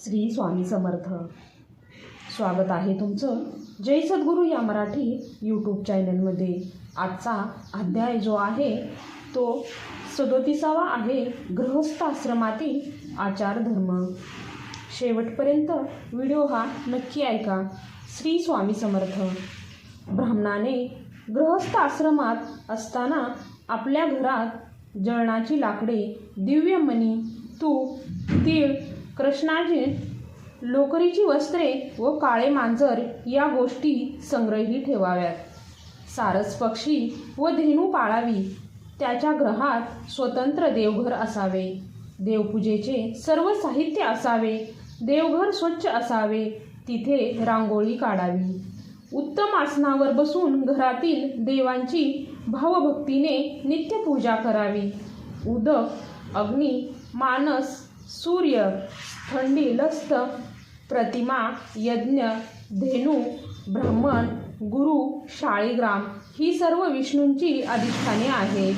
श्री स्वामी समर्थ. स्वागत आहे तुमचं जय सद्गुरू या मराठी यूट्यूब चॅनलमध्ये आजचा अध्याय जो आहे तो सदोतीसावा आहे गृहस्थ आश्रमातील आचार धर्म शेवटपर्यंत व्हिडिओ हा नक्की ऐका. श्री स्वामी समर्थ. ब्राह्मणाने गृहस्थ आश्रमात असताना आपल्या घरात जळणाची लाकडे दिव्य मणी तूप तीळ कृष्णाजी लोकरीची वस्त्रे व काळे मांजर या गोष्टी संग्रही ठेवाव्यात. सारस पक्षी व धेनू पाळावी त्याच्या ग्रहात स्वतंत्र देवघर असावे. देवपूजेचे सर्व साहित्य असावे देवघर स्वच्छ असावे तिथे रांगोळी काढावी. उत्तम आसनावर बसून घरातील देवांची भावभक्तीने नित्यपूजा करावी. उदक अग्नी मानस सूर्य थंडी लस्त प्रतिमा यज्ञ धेनू ब्राह्मण गुरु शाळीग्राम ही सर्व विष्णूंची अधिष्ठाने आहेत.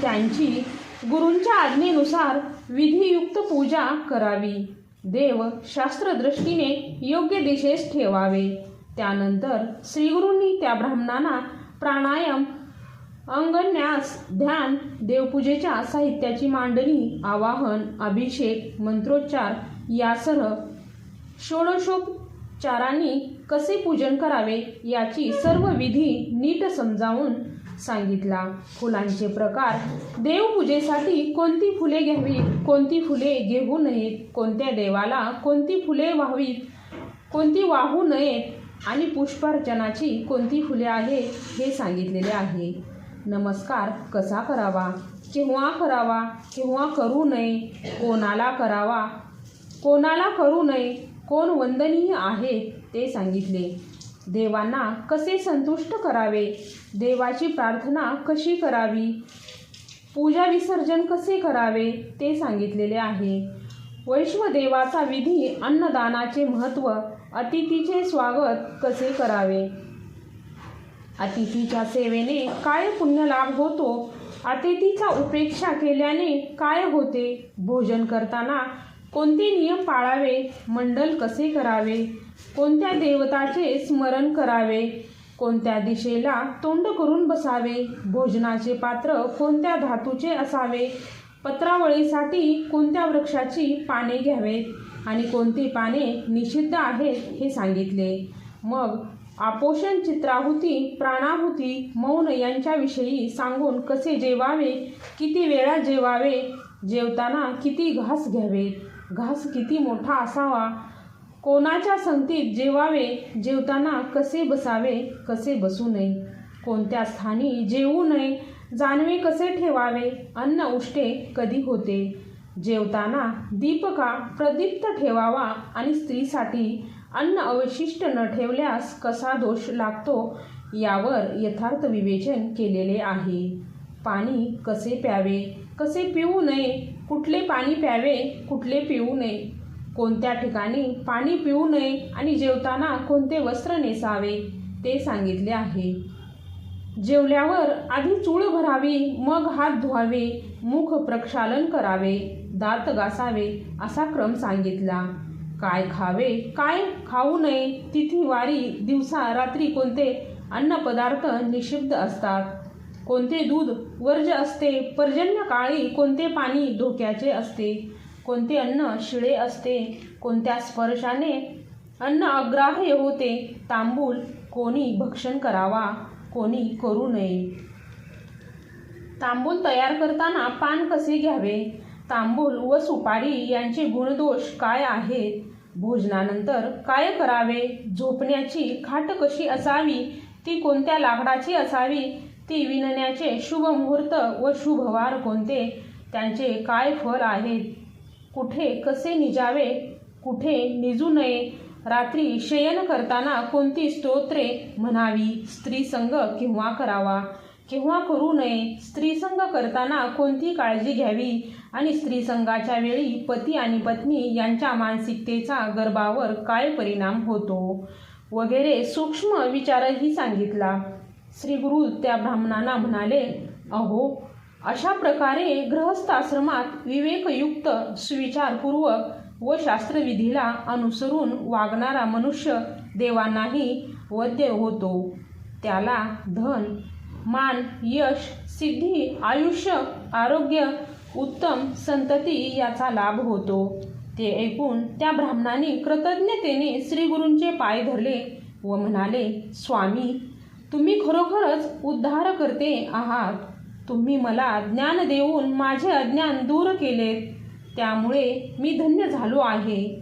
त्यांची गुरूंच्या आज्ञेनुसार विधियुक्त पूजा करावी. देव शास्त्रदृष्टीने योग्य दिशेस ठेवावे. त्यानंतर श्रीगुरूंनी त्या ब्राह्मणांना प्राणायाम अंगन्यास ध्यान देवपूजेच्या साहित्याची मांडणी आवाहन अभिषेक मंत्रोच्चार यासह षोडशोपचारांनी कसे पूजन करावे याची सर्व विधी नीट समजावून सांगितला. फुलांचे प्रकार. देवपूजेसाठी कोणती फुले घ्यावी कोणती फुले घेऊ नयेत कोणत्या देवाला कोणती फुले व्हावीत कोणती वाहू नयेत आणि पुष्पार्चनाची कोणती फुले आहेत हे सांगितलेले आहे. नमस्कार कसा करावा? केव्हा करावा? केव्हा करू नये? कोणाला करावा? कोणाला करू नये? कोण वंदनीय आहे? ते सांगितले. देवांना कसे संतुष्ट करावे? देवाची प्रार्थना कशी करावी? पूजा विसर्जन कसे करावे? ते सांगितलेले आहे. वैश्वदेवाचा विधी अन्नदानाचे महत्त्व अतिथीचे स्वागत कसे करावे? अतिथीच्या सेवेने काय पुण्यलाभ होतो? अतिथीचा उपेक्षा केल्याने काय होते? भोजन करताना कोणते नियम पाळावे? मंडल कसे करावे? कोणत्या देवताचे स्मरण करावे? कोणत्या दिशेला तोंड करून बसावे? भोजनाचे पात्र कोणत्या धातूचे असावे? पत्रावळीसाठी कोणत्या वृक्षाची पाने घ्यावेत? आणि कोणती पाने निषिद्ध आहेत हे सांगितले. मग आपोषण चित्राहुती प्राणाहुती मौन यांच्याविषयी सांगून कसे जेवावे किती वेळा जेवावे जेवताना किती घास घ्यावेत घास किती मोठा असावा कोणाच्या संगतीत जेवावे जेवताना कसे बसावे कसे बसू नये कोणत्या स्थानी जेवू नये जानवे कसे ठेवावे अन्न उष्टे कधी होते जेवताना दीपका प्रदीप्त ठेवावा आणि स्त्रीसाठी अन्न अवशिष्ट न ठेवल्यास कसा दोष लागतो यावर यथार्थ विवेचन केलेले आहे. पाणी कसे प्यावे? कसे पिऊ नये? कुठले पाणी प्यावे? कुठले पिऊ नये? कोणत्या ठिकाणी पाणी पिऊ नये आणि जेवताना कोणते वस्त्र नेसावे? ते सांगितले आहे. जेवल्यावर आधी चूळ भरावी मग हात धुवावे मुख प्रक्षालन करावे दात घासावे असा क्रम सांगितला. काय खावे काय खाऊ नये तिथी वारी दिवसा रात्री कोणते अन्नपदार्थ निषिद्ध असतात? कोणते दूध वर्ज असते? पर्जन्य काळी कोणते पाणी धोक्याचे असते? कोणते अन्न शिळे असते? कोणत्या स्पर्शाने अन्न अग्राह्य होते? तांबूल कोणी भक्षण करावा? कोणी करू नये. तांबूल तयार करताना पान कसे घ्यावे? तांबूल व सुपारी यांचे गुणदोष काय आहेत? भोजनानंतर काय करावे? झोपण्याची खाट कशी असावी? ती कोणत्या लाकडाची असावी? ती विणण्याचे शुभ मुहूर्त व शुभवार कोणते? त्यांचे काय फल आहेत? कुठे कसे निजावे? कुठे निजू नये? रात्री शयन करताना कोणती स्तोत्रे म्हणावी? स्त्रीसंग किंवा करावा? केव्हा करू नये स्त्रीसंग करताना कोणती काळजी घ्यावी? आणि स्त्रीसंगाच्या वेळी पती आणि पत्नी यांच्या मानसिकतेचा गर्भावर काय परिणाम होतो? वगैरे सूक्ष्म विचारही सांगितला. श्रीगुरु त्या ब्राह्मणांना म्हणाले अहो अशा प्रकारे गृहस्थ आश्रमात विवेकयुक्त सुविचारपूर्वक व शास्त्रविधीला अनुसरून वागणारा मनुष्य देवांनाही वद्य होतो. त्याला धन मान यश सिद्धी आयुष्य आरोग्य उत्तम संतती याचा लाभ होतो. ते ऐकून त्या ब्राह्मणाने कृतज्ञतेने श्रीगुरूंचे पाय धरले व म्हणाले स्वामी तुम्ही खरोखरच उद्धार करते आहात. तुम्ही मला ज्ञान देऊन माझे अज्ञान दूर केलेत. त्यामुळे मी धन्य झालो आहे.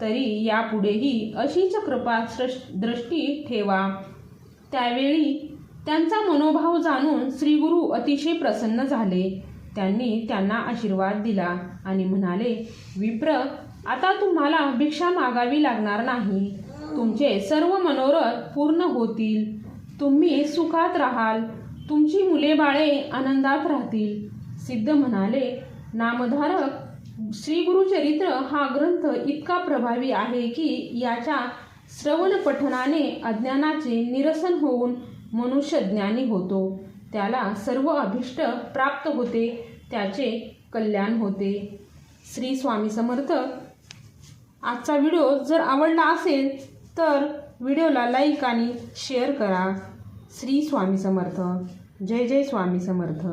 तरी यापुढेही अशीच कृपा सृश- दृष्टी ठेवा. त्यावेळी त्यांचा मनोभाव जाणून श्रीगुरु अतिशय प्रसन्न झाले. त्यांनी त्यांना आशीर्वाद दिला आणि म्हणाले विप्र आता तुम्हाला भिक्षा मागावी लागणार नाही. तुमचे सर्व मनोरथ पूर्ण होतील. तुम्ही सुखात राहाल. तुमची मुले बाळे आनंदात राहतील. सिद्ध म्हणाले नामधारक श्रीगुरुचरित्र हा ग्रंथ इतका प्रभावी आहे की याच्या श्रवण पठनाने अज्ञानाचे निरसन होऊन मनुष्य ज्ञानी होतो. त्याला सर्व अभिष्ट प्राप्त होते. त्याचे कल्याण होते. श्री स्वामी समर्थ आजचा व्हिडिओ जर आवडला असेल तर व्हिडिओला लाईक आणि शेअर करा. श्री स्वामी समर्थ. जय जय स्वामी समर्थ.